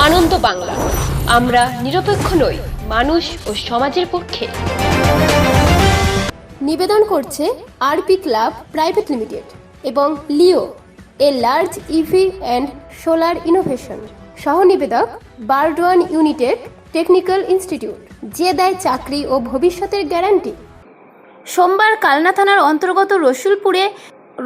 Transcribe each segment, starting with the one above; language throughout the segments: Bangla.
আনন্দ বাংলা। আমরা নিরপেক্ষ নই মানুষ ও সমাজের পক্ষে। নিবেদন করছে আরপি ক্লাব প্রাইভেট লিমিটেড এবং Leo A Large EV and solar innovation. সহ নিবেদক বারডোয়ান ইউনিটেড টেকনিক্যাল ইনস্টিটিউট যে দেয় চাকরি ও ভবিষ্যতের গ্যারান্টি। সোমবার কালনা থানার অন্তর্গত রসুলপুরে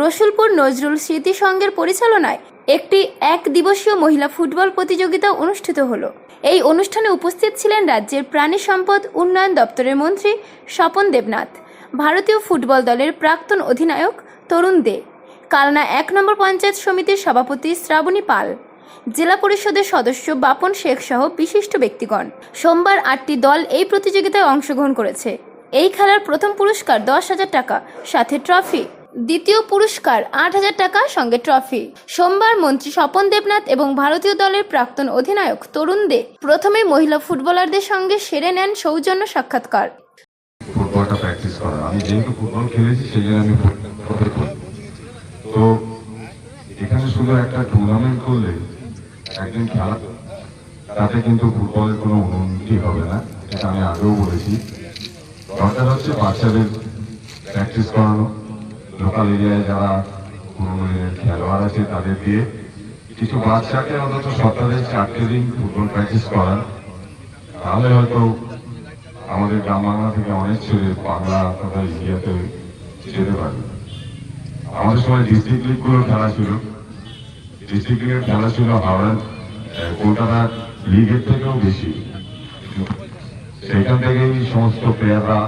রসুলপুর নজরুল স্মৃতি সংঘের পরিচালনায় একটি এক দিবসীয় মহিলা ফুটবল প্রতিযোগিতা অনুষ্ঠিত হলো। এই অনুষ্ঠানে উপস্থিত ছিলেন রাজ্যের প্রাণী সম্পদ উন্নয়ন দপ্তরের মন্ত্রী স্বপন দেবনাথ, ভারতীয় ফুটবল দলের প্রাক্তন অধিনায়ক তরুণ দে, কালনা এক নম্বর পঞ্চায়েত সমিতির সভাপতি শ্রাবণী পাল, জেলা পরিষদের সদস্য বাপন শেখ সহ বিশিষ্ট ব্যক্তিগণ। সোমবার আটটি দল এই প্রতিযোগিতায় অংশগ্রহণ করেছে। এই খেলার প্রথম পুরস্কার দশ হাজার টাকা, সাথে ট্রফি দ্বিতীয় পুরস্কার, আট হাজার টাকা সঙ্গে ট্রফি। সোমবার মন্ত্রী স্বপন দেবনাথ এবং ভারতীয় দলের প্রাক্তন অধিনায়ক তরুণ দে প্রথমে মহিলা ফুটবলারদের সঙ্গে সেরে নেন সৌজন্য সাক্ষাৎকার। ফুটবলটা প্র্যাকটিস করা আমি যেহেতু ফুটবল খেলেছি, সেই জন্য আমি তো এখানে শুধু একটা টুর্নামেন্ট করলে একদিন খেলা তাতে কিন্তু ফুটবলের কোনো উন্নতি হবে না এটা আমি আগেও বলেছি। দরকার হচ্ছে বাচ্চাদের প্র্যাকটিস করানো। লোকাল এরিয়ায় যারা পুরোনো খেলোয়াড় আছে তাদের দিয়ে কিছু বাচ্চাকে অন্তত সপ্তাহে চারটে দিন ফুটবল প্র্যাকটিস করান। তাহলে হয়তো আমাদের গ্রাম বাংলা থেকে অনেক ছেলে বাংলা তথা ইন্ডিয়াতে যেতে পারবে। আমাদের সময় ডিস্ট্রিক্ট লিগগুলো খেলা ছিল। ডিস্ট্রিক্ট লিগের খেলা ছিল হাওড়া আহ, কলকাতা লিগের থেকেও বেশি। সেখান থেকেই সমস্ত প্লেয়াররা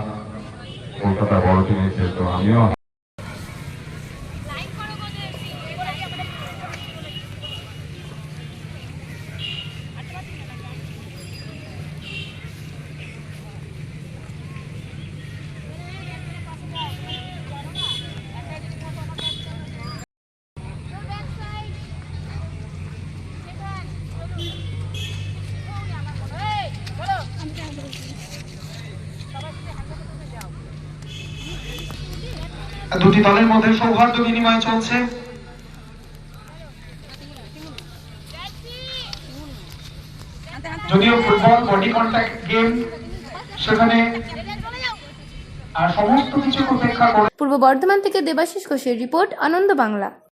কলকাতা বড় টিমে খেলতো। আমিও দুটি দলের মধ্যে সৌহার্দ্য বিনিময় চলছে। যদিও ফুটবল বডি কন্ট্যাক্ট গেম সেখানে আর সমস্ত কিছু উপেক্ষা করে পূর্ব বর্ধমান থেকে দেবাশিস ঘোষের রিপোর্ট আনন্দ বাংলা।